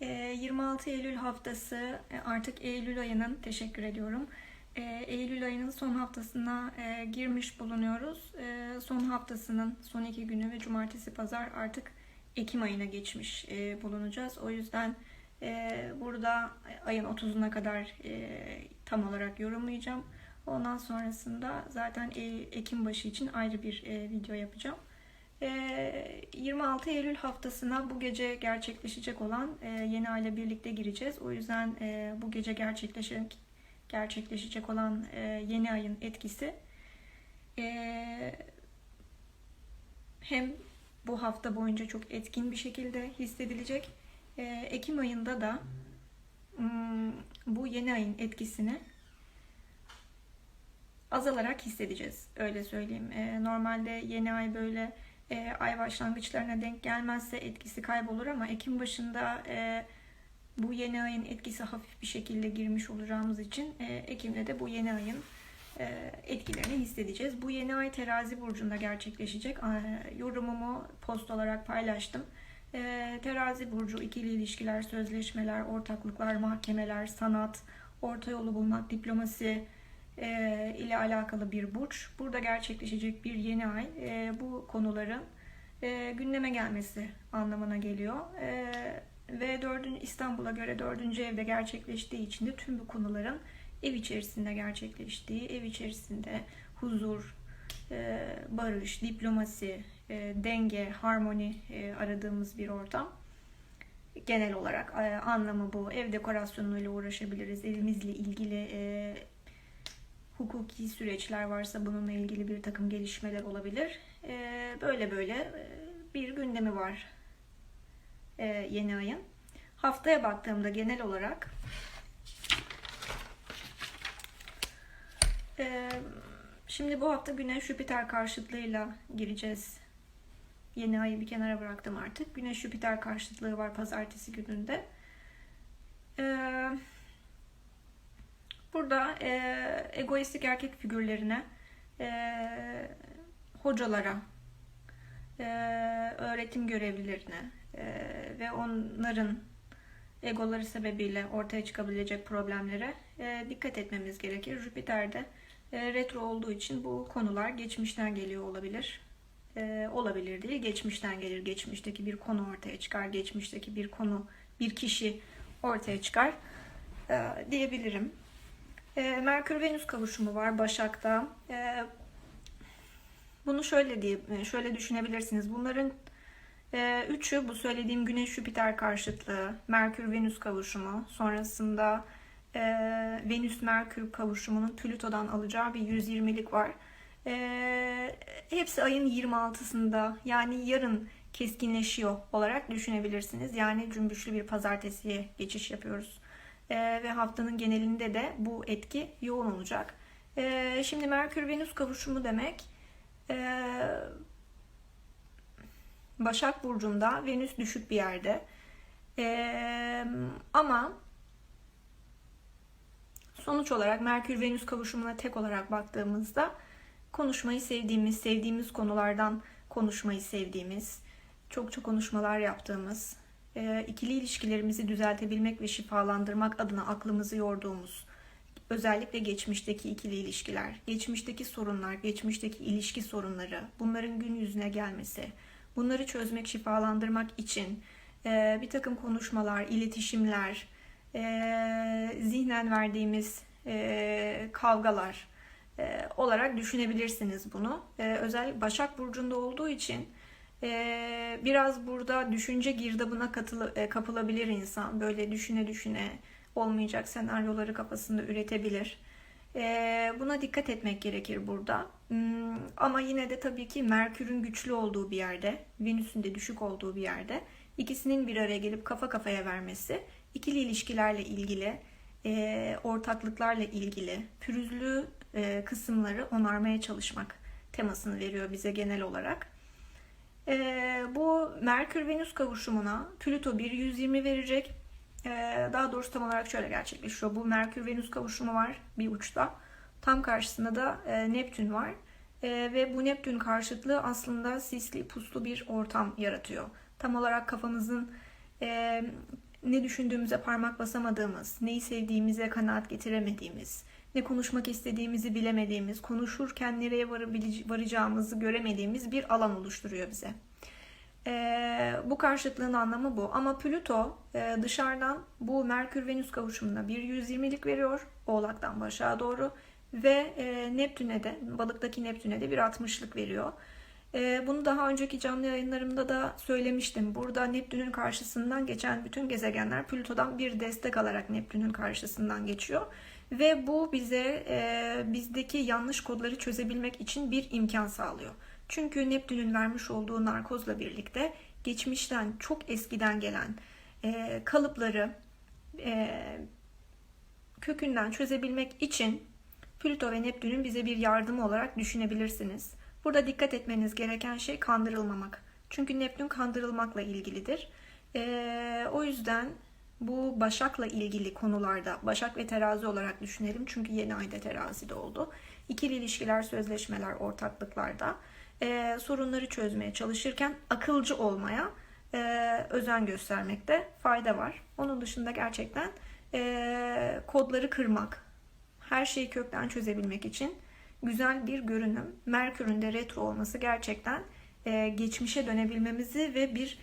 Ee, 26 Eylül haftası e, artık Eylül ayının teşekkür ediyorum. Ee, Eylül ayının son haftasına e, girmiş bulunuyoruz. Ee, son haftasının son iki günü ve cumartesi pazar artık Ekim ayına geçmiş e, bulunacağız. O yüzden burada ayın 30'una kadar tam olarak yorumlayacağım. Ondan sonrasında zaten Ekim başı için ayrı bir video yapacağım. Ee, 26 Eylül haftasına bu gece gerçekleşecek olan e, yeni ayla birlikte gireceğiz. O yüzden e, bu gece gerçekleşecek gerçekleşecek olan e, yeni ayın etkisi hem bu hafta boyunca çok etkin bir şekilde hissedilecek. Ekim ayında da hmm, bu yeni ayın etkisini azalarak hissedeceğiz. Öyle söyleyeyim. Normalde yeni ay böyle e, ay başlangıçlarına denk gelmezse etkisi kaybolur ama Ekim başında e, bu yeni ayın etkisi hafif bir şekilde girmiş olacağımız için e, Ekim'de de bu yeni ayın e, etkilerini hissedeceğiz. Bu yeni ay terazi burcunda gerçekleşecek. E, yorumumu post olarak paylaştım. E, terazi burcu ikili ilişkiler, sözleşmeler, ortaklıklar, mahkemeler, sanat, orta yolu bulmak, diplomasi, e, ile alakalı bir burç. Burada gerçekleşecek bir yeni ay e, bu konuların e, gündeme gelmesi anlamına geliyor. E, ve dördüncü, İstanbul'a göre dördüncü evde gerçekleştiği için de tüm bu konuların ev içerisinde gerçekleştiği, ev içerisinde huzur, e, barış, diplomasi, e, denge, harmoni e, aradığımız bir ortam. Genel olarak e, anlamı bu. Ev dekorasyonuyla uğraşabiliriz. Evimizle ilgili e, hukuki süreçler varsa bununla ilgili bir takım gelişmeler olabilir. Ee, böyle böyle e, bir gündemi var e, yeni ayın. Haftaya baktığımda genel olarak e, şimdi bu hafta Güneş Jüpiter karşıtlığıyla gireceğiz. Yeni ayı bir kenara bıraktım artık. Güneş Jüpiter karşıtlığı var pazartesi gününde. Eee Burada e, egoistik erkek figürlerine, e, hocalara, e, öğretim görevlilerine e, ve onların egoları sebebiyle ortaya çıkabilecek problemlere e, dikkat etmemiz gerekir. Jüpiter'de e, retro olduğu için bu konular geçmişten geliyor olabilir. E, olabilir değil, geçmişten gelir. Geçmişteki bir konu ortaya çıkar, geçmişteki bir konu, bir kişi ortaya çıkar e, diyebilirim. E, Merkür-Venüs kavuşumu var Başak'ta. E, bunu şöyle diye şöyle düşünebilirsiniz. Bunların e, üçü bu söylediğim Güneş-Jüpiter karşıtlığı, Merkür-Venüs kavuşumu, sonrasında e, Venüs-Merkür kavuşumunun Plüto'dan alacağı bir 120'lik var. E, hepsi ayın 26'sında yani yarın keskinleşiyor olarak düşünebilirsiniz. Yani cümbüşlü bir pazartesiye geçiş yapıyoruz e, ve haftanın genelinde de bu etki yoğun olacak. E, şimdi Merkür-Venüs kavuşumu demek e, Başak Burcu'nda Venüs düşük bir yerde. E, ama sonuç olarak Merkür-Venüs kavuşumuna tek olarak baktığımızda konuşmayı sevdiğimiz, sevdiğimiz konulardan konuşmayı sevdiğimiz, çok çok konuşmalar yaptığımız, e, ikili ilişkilerimizi düzeltebilmek ve şifalandırmak adına aklımızı yorduğumuz, özellikle geçmişteki ikili ilişkiler, geçmişteki sorunlar, geçmişteki ilişki sorunları, bunların gün yüzüne gelmesi, bunları çözmek, şifalandırmak için e, bir takım konuşmalar, iletişimler, e, zihnen verdiğimiz kavgalar olarak düşünebilirsiniz bunu. Özellikle Başak Burcu'nda olduğu için ee, biraz burada düşünce girdabına katılı, e, kapılabilir insan. Böyle düşüne düşüne olmayacak senaryoları kafasında üretebilir. Ee, buna dikkat etmek gerekir burada. Hmm, ama yine de tabii ki Merkür'ün güçlü olduğu bir yerde, Venüs'ün de düşük olduğu bir yerde ikisinin bir araya gelip kafa kafaya vermesi, ikili ilişkilerle ilgili, e, ortaklıklarla ilgili pürüzlü e, kısımları onarmaya çalışmak temasını veriyor bize genel olarak. Ee, bu Merkür-Venüs kavuşumuna Plüto bir 120 verecek. Ee, daha doğrusu tam olarak şöyle gerçekleşiyor. Bu Merkür-Venüs kavuşumu var bir uçta. Tam karşısında da e, Neptün var. E, ve bu Neptün karşıtlığı aslında sisli puslu bir ortam yaratıyor. Tam olarak kafamızın e, ne düşündüğümüze parmak basamadığımız, neyi sevdiğimize kanaat getiremediğimiz, ne konuşmak istediğimizi bilemediğimiz, konuşurken nereye varacağımızı göremediğimiz bir alan oluşturuyor bize. Ee, bu karşıtlığın anlamı bu. Ama Plüto e, dışarıdan bu Merkür-Venüs kavuşumuna bir 120'lik veriyor. Oğlak'tan başa doğru. Ve e, Neptün'e de, balıktaki Neptün'e de bir 60'lık veriyor. E, bunu daha önceki canlı yayınlarımda da söylemiştim. Burada Neptün'ün karşısından geçen bütün gezegenler Plüto'dan bir destek alarak Neptün'ün karşısından geçiyor. Ve bu bize e, bizdeki yanlış kodları çözebilmek için bir imkan sağlıyor. Çünkü Neptün'ün vermiş olduğu narkozla birlikte geçmişten çok eskiden gelen e, kalıpları e, kökünden çözebilmek için Plüto ve Neptün'ün bize bir yardımı olarak düşünebilirsiniz. Burada dikkat etmeniz gereken şey kandırılmamak. Çünkü Neptün kandırılmakla ilgilidir. E, o yüzden bu Başak'la ilgili konularda Başak ve terazi olarak düşünelim. Çünkü yeni ayda terazide oldu. İkili ilişkiler, sözleşmeler, ortaklıklarda e, sorunları çözmeye çalışırken akılcı olmaya e, özen göstermekte fayda var. Onun dışında gerçekten e, kodları kırmak, her şeyi kökten çözebilmek için güzel bir görünüm. Merkür'ün de retro olması gerçekten e, geçmişe dönebilmemizi ve bir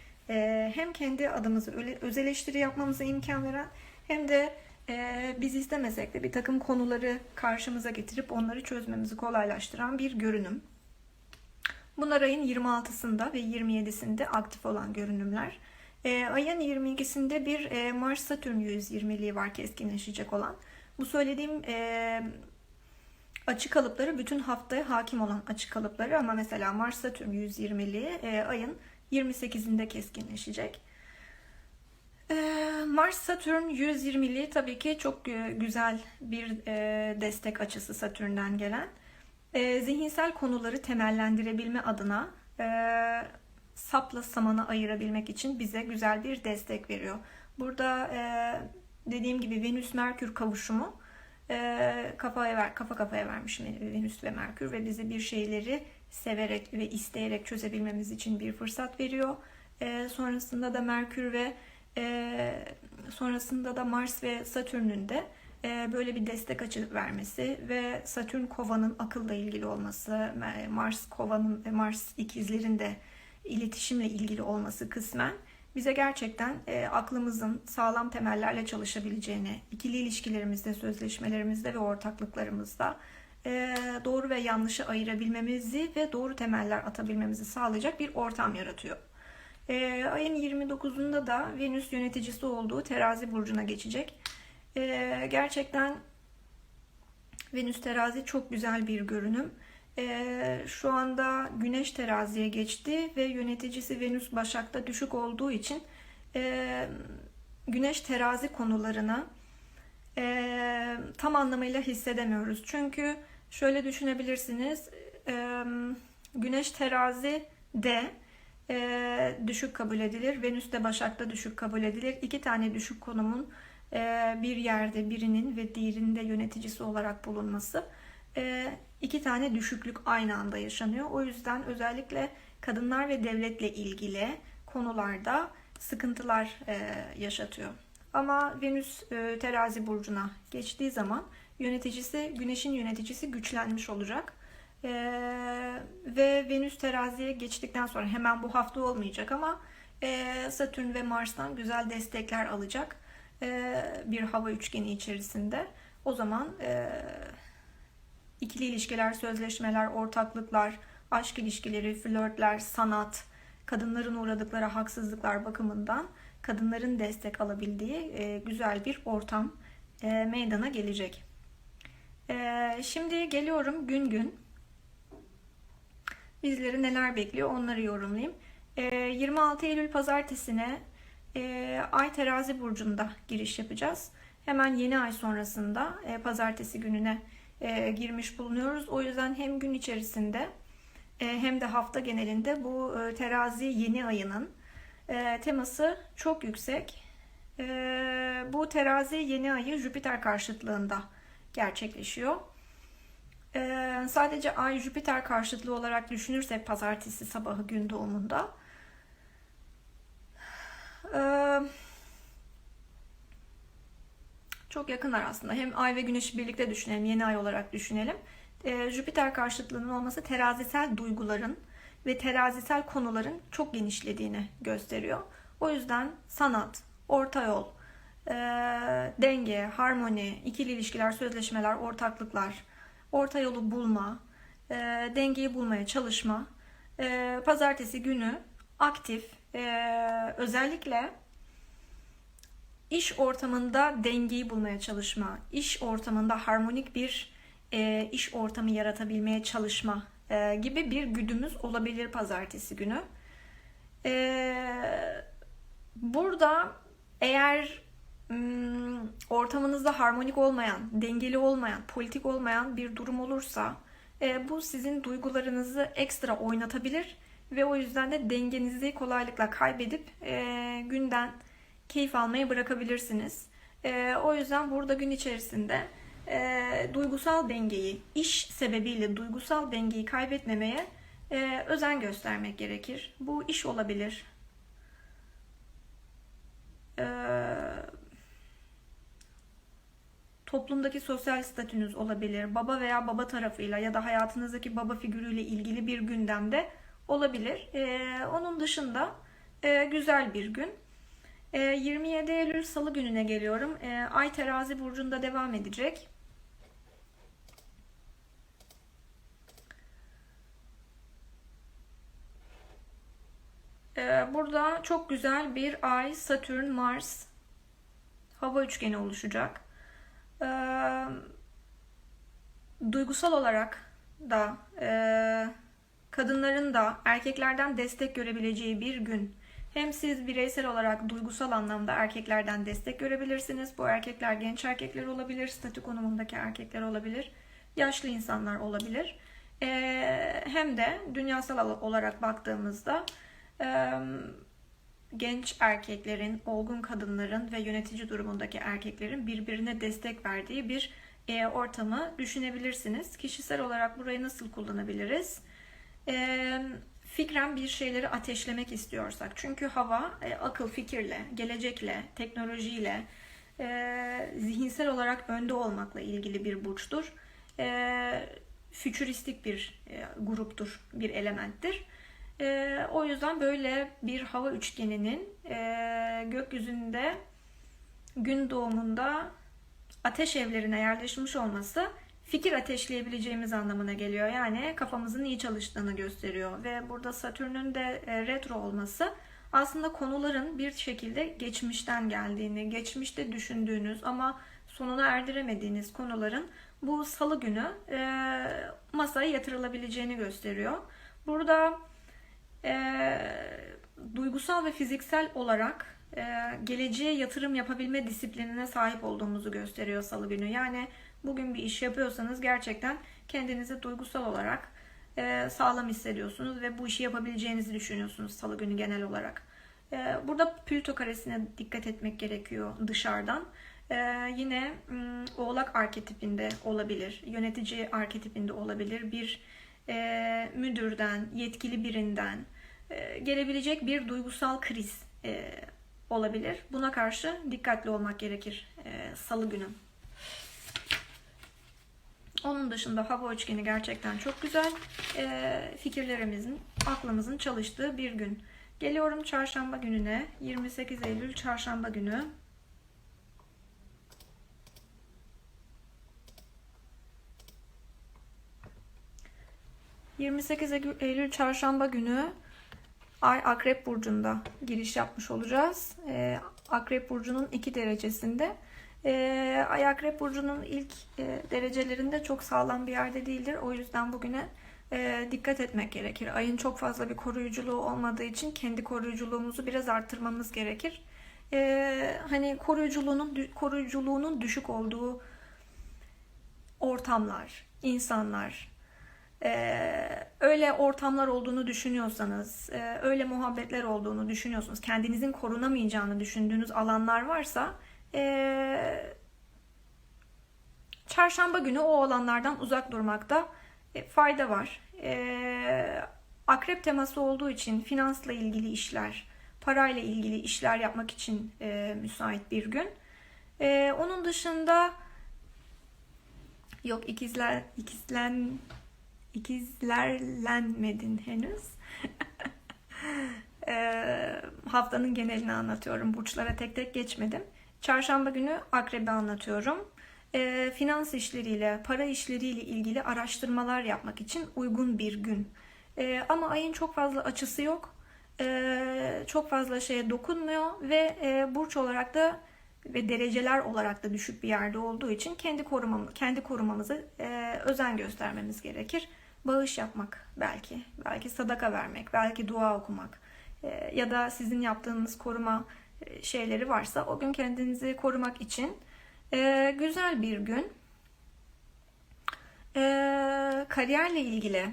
hem kendi adımızı öz eleştiri yapmamıza imkan veren hem de e, biz istemesek de bir takım konuları karşımıza getirip onları çözmemizi kolaylaştıran bir görünüm. Bunlar ayın 26'sında ve 27'sinde aktif olan görünümler. E, ayın 22'sinde bir e, Mars-Satürn 120'liği var keskinleşecek olan. Bu söylediğim e, açık kalıpları bütün haftaya hakim olan açık kalıpları ama mesela Mars-Satürn 120'liği e, ayın 28'inde keskinleşecek. E, Mars-Satürn 120'liği tabii ki çok güzel bir e, destek açısı Satürn'den gelen. E, zihinsel konuları temellendirebilme adına e, sapla samana ayırabilmek için bize güzel bir destek veriyor. Burada e, dediğim gibi Venüs-Merkür kavuşumu kafaya ver, kafa kafaya vermiş Venüs ve Merkür ve bize bir şeyleri severek ve isteyerek çözebilmemiz için bir fırsat veriyor. E, sonrasında da Merkür ve e, sonrasında da Mars ve Satürn'ün de e, böyle bir destek açı vermesi ve Satürn kovanın akılla ilgili olması, Mars kovanın ve Mars ikizlerin de iletişimle ilgili olması kısmen bize gerçekten e, aklımızın sağlam temellerle çalışabileceğini, ikili ilişkilerimizde, sözleşmelerimizde ve ortaklıklarımızda doğru ve yanlışı ayırabilmemizi ve doğru temeller atabilmemizi sağlayacak bir ortam yaratıyor. E, ayın 29'unda da Venüs yöneticisi olduğu terazi burcuna geçecek. E, gerçekten Venüs terazi çok güzel bir görünüm. Ee, şu anda Güneş teraziye geçti ve yöneticisi Venüs Başak'ta düşük olduğu için e, Güneş terazi konularını e, tam anlamıyla hissedemiyoruz. Çünkü şöyle düşünebilirsiniz, e, Güneş terazi de e, düşük kabul edilir, Venüs de Başak'ta düşük kabul edilir. İki tane düşük konumun e, bir yerde birinin ve diğerinde yöneticisi olarak bulunması e, iki tane düşüklük aynı anda yaşanıyor. O yüzden özellikle kadınlar ve devletle ilgili konularda sıkıntılar e, yaşatıyor. Ama Venüs e, terazi burcuna geçtiği zaman yöneticisi, güneşin yöneticisi güçlenmiş olacak. E, ve Venüs teraziye geçtikten sonra hemen bu hafta olmayacak ama e, Satürn ve Mars'tan güzel destekler alacak e, bir hava üçgeni içerisinde. O zaman e, ikili ilişkiler, sözleşmeler, ortaklıklar, aşk ilişkileri, flörtler, sanat, kadınların uğradıkları haksızlıklar bakımından kadınların destek alabildiği e, güzel bir ortam e, meydana gelecek. E, şimdi geliyorum gün gün. Bizleri neler bekliyor onları yorumlayayım. E, 26 Eylül pazartesine e, Ay terazi burcunda giriş yapacağız. Hemen yeni ay sonrasında e, pazartesi gününe e, girmiş bulunuyoruz. O yüzden hem gün içerisinde hem de hafta genelinde bu terazi yeni ayının teması çok yüksek. Bu terazi yeni ayı Jüpiter karşıtlığında gerçekleşiyor. E, sadece ay Jüpiter karşıtlığı olarak düşünürsek pazartesi sabahı gün doğumunda e, çok yakınlar aslında. Hem ay ve güneşi birlikte düşünelim, yeni ay olarak düşünelim. Ee, Jüpiter karşıtlığının olması terazisel duyguların ve terazisel konuların çok genişlediğini gösteriyor. O yüzden sanat, orta yol, e, denge, harmoni, ikili ilişkiler, sözleşmeler, ortaklıklar, orta yolu bulma, e, dengeyi bulmaya çalışma, e, pazartesi günü aktif, e, özellikle iş ortamında dengeyi bulmaya çalışma, iş ortamında harmonik bir e, iş ortamı yaratabilmeye çalışma e, gibi bir güdümüz olabilir pazartesi günü. E, burada eğer ortamınızda harmonik olmayan, dengeli olmayan, politik olmayan bir durum olursa e, bu sizin duygularınızı ekstra oynatabilir ve o yüzden de dengenizi kolaylıkla kaybedip e, günden keyif almayı bırakabilirsiniz. E, o yüzden burada gün içerisinde duygusal dengeyi, iş sebebiyle duygusal dengeyi kaybetmemeye özen göstermek gerekir. Bu iş olabilir. Toplumdaki sosyal statünüz olabilir. Baba veya baba tarafıyla ya da hayatınızdaki baba figürüyle ilgili bir gündemde olabilir. E, onun dışında e, güzel bir gün. E, 27 Eylül Salı gününe geliyorum. E, Ay terazi burcunda devam edecek. E, burada çok güzel bir Ay, Satürn, Mars hava üçgeni oluşacak. E, duygusal olarak da e, kadınların da erkeklerden destek görebileceği bir gün. Hem siz bireysel olarak duygusal anlamda erkeklerden destek görebilirsiniz. Bu erkekler genç erkekler olabilir, statü konumundaki erkekler olabilir, yaşlı insanlar olabilir. Ee, hem de dünyasal olarak baktığımızda e, genç erkeklerin, olgun kadınların ve yönetici durumundaki erkeklerin birbirine destek verdiği bir e, ortamı düşünebilirsiniz. Kişisel olarak burayı nasıl kullanabiliriz? e, fikren bir şeyleri ateşlemek istiyorsak. Çünkü hava e, akıl, fikirle, gelecekle, teknolojiyle, e, zihinsel olarak önde olmakla ilgili bir burçtur. E, fütüristik bir e, gruptur, bir elementtir. E, o yüzden böyle bir hava üçgeninin e, gökyüzünde gün doğumunda ateş evlerine yerleşmiş olması fikir ateşleyebileceğimiz anlamına geliyor. Yani kafamızın iyi çalıştığını gösteriyor. Ve burada Satürn'ün de e, retro olması aslında konuların bir şekilde geçmişten geldiğini, geçmişte düşündüğünüz ama sonuna erdiremediğiniz konuların bu salı günü e, masaya yatırılabileceğini gösteriyor. Burada e, duygusal ve fiziksel olarak e, geleceğe yatırım yapabilme disiplinine sahip olduğumuzu gösteriyor salı günü. Yani bugün bir iş yapıyorsanız gerçekten kendinizi duygusal olarak e, sağlam hissediyorsunuz ve bu işi yapabileceğinizi düşünüyorsunuz salı günü genel olarak. E, burada Plüto karesine dikkat etmek gerekiyor dışarıdan. E, yine Oğlak arketipinde olabilir, yönetici arketipinde olabilir, bir e, müdürden, yetkili birinden e, gelebilecek bir duygusal kriz e, olabilir. Buna karşı dikkatli olmak gerekir e, salı günü. Onun dışında hava üçgeni gerçekten çok güzel. Fikirlerimizin, aklımızın çalıştığı bir gün. Geliyorum çarşamba gününe. 28 Eylül çarşamba günü. ...28 Eylül çarşamba günü... ...Ay Akrep Burcu'nda giriş yapmış olacağız. Ee, Akrep Burcu'nun 2 derecesinde... E, Ay Akrep Burcu'nun ilk e, derecelerinde çok sağlam bir yerde değildir. O yüzden bugüne e, dikkat etmek gerekir. Ayın çok fazla bir koruyuculuğu olmadığı için kendi koruyuculuğumuzu biraz arttırmamız gerekir. E, hani koruyuculuğunun koruyuculuğunun düşük olduğu ortamlar, insanlar, ee, öyle ortamlar olduğunu düşünüyorsanız, e, öyle muhabbetler olduğunu düşünüyorsunuz, kendinizin korunamayacağını düşündüğünüz alanlar varsa e, çarşamba günü o alanlardan uzak durmakta e, fayda var. E, akrep teması olduğu için finansla ilgili işler, parayla ilgili işler yapmak için e, müsait bir gün. Onun dışında yok ikizler ikizlen ikizlerlenmedin henüz. Ee, haftanın genelini anlatıyorum. Burçlara tek tek geçmedim. Çarşamba günü akrebi anlatıyorum. Ee, finans işleriyle, para işleriyle ilgili araştırmalar yapmak için uygun bir gün. Ee, ama ayın çok fazla açısı yok. Ee, çok fazla şeye dokunmuyor ve e, burç olarak da ve dereceler olarak da düşük bir yerde olduğu için kendi korumamız, kendi korumamızı e, özen göstermemiz gerekir. Bağış yapmak belki, belki sadaka vermek, belki dua okumak e, ya da sizin yaptığınız koruma e, şeyleri varsa o gün kendinizi korumak için e, güzel bir gün. E, kariyerle ilgili,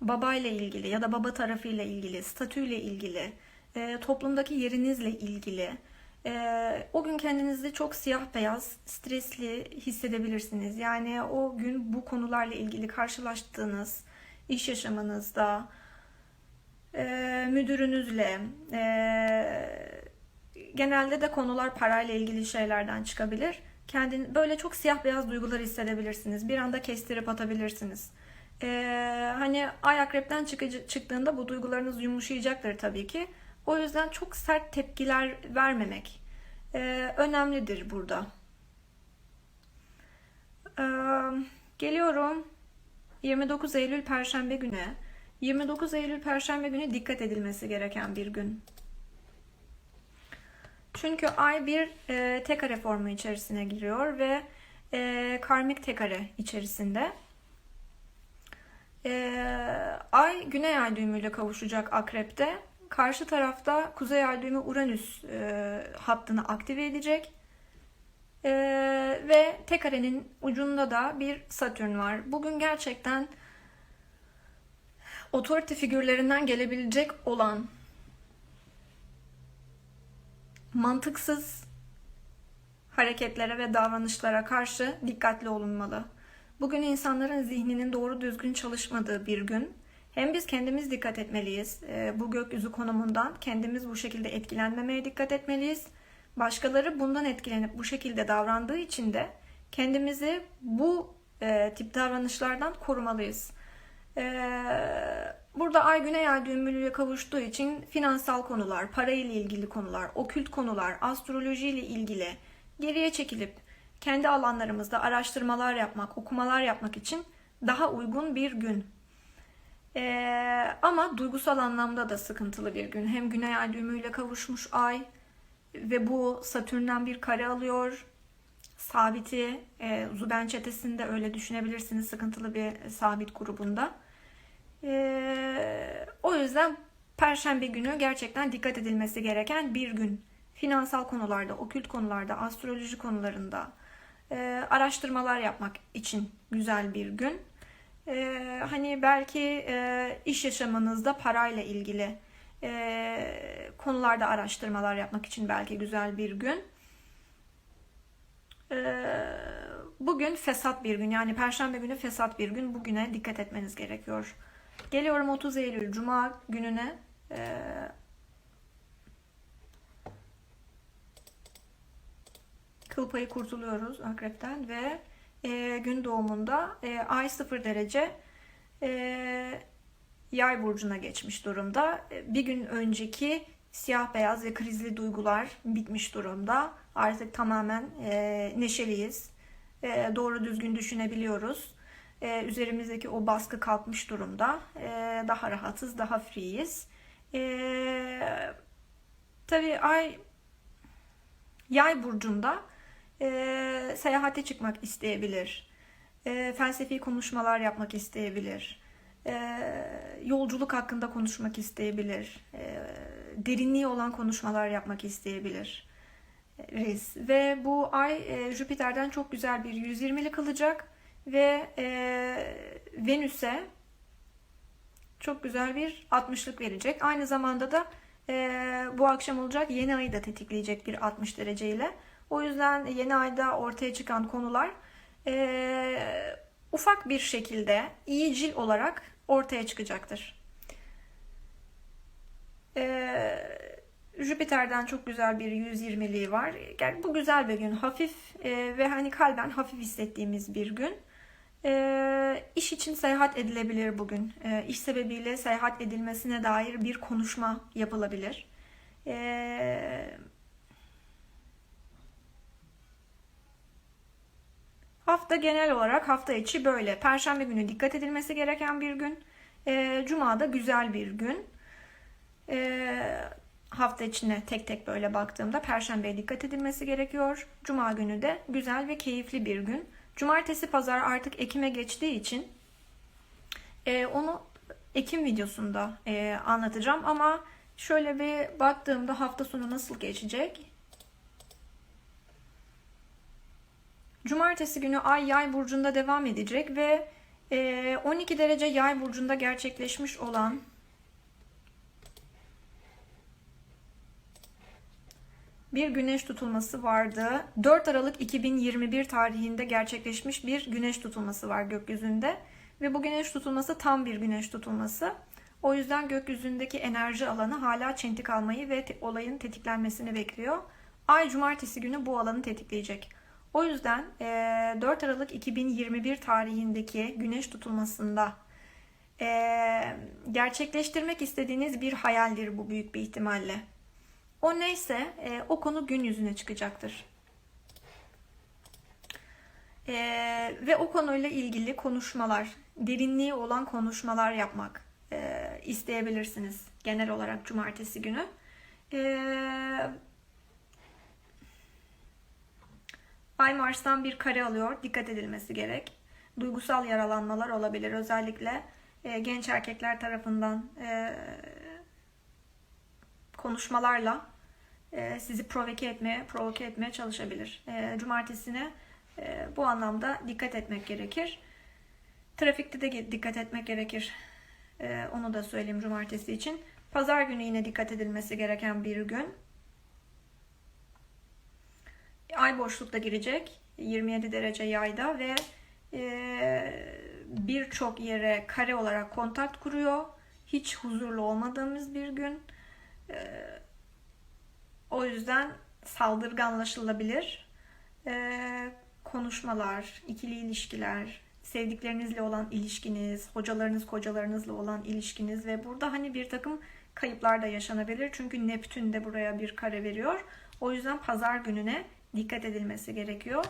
babayla ilgili ya da baba tarafıyla ilgili, statüyle ilgili, e, toplumdaki yerinizle ilgili e, o gün kendinizi çok siyah beyaz, stresli hissedebilirsiniz. Yani o gün bu konularla ilgili karşılaştığınız iş yaşamınızda, e, müdürünüzle, e, genelde de konular parayla ilgili şeylerden çıkabilir. Kendin böyle çok siyah beyaz duygular hissedebilirsiniz. Bir anda kestirip atabilirsiniz. Ee, hani ay akrepten çıkıcı, çıktığında bu duygularınız yumuşayacaktır tabii ki. O yüzden çok sert tepkiler vermemek e, önemlidir burada. Ee, geliyorum 29 Eylül Perşembe günü. 29 Eylül Perşembe günü dikkat edilmesi gereken bir gün. Çünkü ay bir e, tekare formu içerisine giriyor ve e, karmik tekare içerisinde. E, ay güney ay düğümüyle kavuşacak akrepte. Karşı tarafta kuzey ay düğümü Uranüs e, hattını aktive edecek. E, ve tekarenin ucunda da bir Satürn var. Bugün gerçekten otorite figürlerinden gelebilecek olan mantıksız hareketlere ve davranışlara karşı dikkatli olunmalı. Bugün insanların zihninin doğru düzgün çalışmadığı bir gün. Hem biz kendimiz dikkat etmeliyiz. Ee, bu gökyüzü konumundan kendimiz bu şekilde etkilenmemeye dikkat etmeliyiz. Başkaları bundan etkilenip bu şekilde davrandığı için de kendimizi bu e, tip davranışlardan korumalıyız. Ee, burada ay güney ay düğümüyle kavuştuğu için finansal konular, parayla ilgili konular, okült konular, astroloji ile ilgili geriye çekilip kendi alanlarımızda araştırmalar yapmak, okumalar yapmak için daha uygun bir gün. Ee, ama duygusal anlamda da sıkıntılı bir gün. Hem güney ay düğümüyle kavuşmuş ay ve bu Satürn'den bir kare alıyor. Sabiti e, Zuben çetesinde öyle düşünebilirsiniz sıkıntılı bir sabit grubunda. E, o yüzden Perşembe günü gerçekten dikkat edilmesi gereken bir gün. Finansal konularda, okült konularda, astroloji konularında e, araştırmalar yapmak için güzel bir gün. E, hani belki e, iş yaşamınızda parayla ilgili e, konularda araştırmalar yapmak için belki güzel bir gün. Ee, bugün fesat bir gün yani perşembe günü fesat bir gün bugüne dikkat etmeniz gerekiyor. Geliyorum 30 Eylül Cuma gününe. Ee, kıl payı kurtuluyoruz akrepten ve e, gün doğumunda e, ay 0 derece e, yay burcuna geçmiş durumda. Bir gün önceki siyah beyaz ve krizli duygular bitmiş durumda. Artık tamamen e, neşeliyiz. E, doğru düzgün düşünebiliyoruz. E, üzerimizdeki o baskı kalkmış durumda. E, daha rahatız, daha freeyiz. E, tabii ay yay burcunda e, seyahate çıkmak isteyebilir. E, felsefi konuşmalar yapmak isteyebilir. E, yolculuk hakkında konuşmak isteyebilir. E, derinliği olan konuşmalar yapmak isteyebilir. Riz. Ve bu ay e, Jüpiter'den çok güzel bir 120'lik alacak ve e, Venüs'e çok güzel bir 60'lık verecek. Aynı zamanda da e, bu akşam olacak yeni ayı da tetikleyecek bir 60 dereceyle. O yüzden yeni ayda ortaya çıkan konular e, ufak bir şekilde iyicil olarak ortaya çıkacaktır. E, Jüpiter'den çok güzel bir 120'liği var. Yani bu güzel bir gün. Hafif e, ve hani kalben hafif hissettiğimiz bir gün. E, iş için seyahat edilebilir bugün. E, iş sebebiyle seyahat edilmesine dair bir konuşma yapılabilir. E, hafta genel olarak hafta içi böyle. Perşembe günü dikkat edilmesi gereken bir gün. E, Cuma da güzel bir gün. E, hafta içine tek tek böyle baktığımda Perşembeye dikkat edilmesi gerekiyor. Cuma günü de güzel ve keyifli bir gün. Cumartesi pazar artık Ekim'e geçtiği için e, onu Ekim videosunda e, anlatacağım ama şöyle bir baktığımda hafta sonu nasıl geçecek? Cumartesi günü Ay Yay burcunda devam edecek ve e, 12 derece Yay burcunda gerçekleşmiş olan bir güneş tutulması vardı. 4 Aralık 2021 tarihinde gerçekleşmiş bir güneş tutulması var gökyüzünde. Ve bu güneş tutulması tam bir güneş tutulması. O yüzden gökyüzündeki enerji alanı hala çentik almayı ve olayın tetiklenmesini bekliyor. Ay cumartesi günü bu alanı tetikleyecek. O yüzden e, 4 Aralık 2021 tarihindeki güneş tutulmasında gerçekleştirmek istediğiniz bir hayaldir bu büyük bir ihtimalle. O neyse o konu gün yüzüne çıkacaktır. Ve o konuyla ilgili konuşmalar, derinliği olan konuşmalar yapmak isteyebilirsiniz genel olarak cumartesi günü. Ay Mars'tan bir kare alıyor, dikkat edilmesi gerek. Duygusal yaralanmalar olabilir, özellikle e, genç erkekler tarafından e, konuşmalarla e, sizi provoke etmeye, provoke etmeye çalışabilir. E, cumartesine e, bu anlamda dikkat etmek gerekir. Trafikte de dikkat etmek gerekir. E, onu da söyleyeyim cumartesi için. Pazar günü yine dikkat edilmesi gereken bir gün. Ay boşlukta girecek. 27 derece yayda ve birçok yere kare olarak kontak kuruyor. Hiç huzurlu olmadığımız bir gün. O yüzden saldırganlaşılabilir. Ee, konuşmalar, ikili ilişkiler, sevdiklerinizle olan ilişkiniz, hocalarınız, kocalarınızla olan ilişkiniz ve burada hani bir takım kayıplar da yaşanabilir. Çünkü Neptün de buraya bir kare veriyor. O yüzden pazar gününe dikkat edilmesi gerekiyor.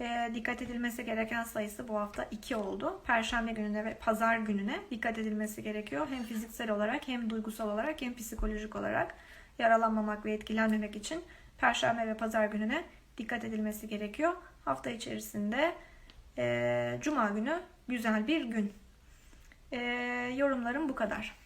E, dikkat edilmesi gereken sayısı bu hafta 2 oldu. Perşembe gününe ve pazar gününe dikkat edilmesi gerekiyor. Hem fiziksel olarak hem duygusal olarak hem psikolojik olarak yaralanmamak ve etkilenmemek için Perşembe ve Pazar gününe dikkat edilmesi gerekiyor. Hafta içerisinde e, Cuma günü güzel bir gün. E, yorumlarım bu kadar.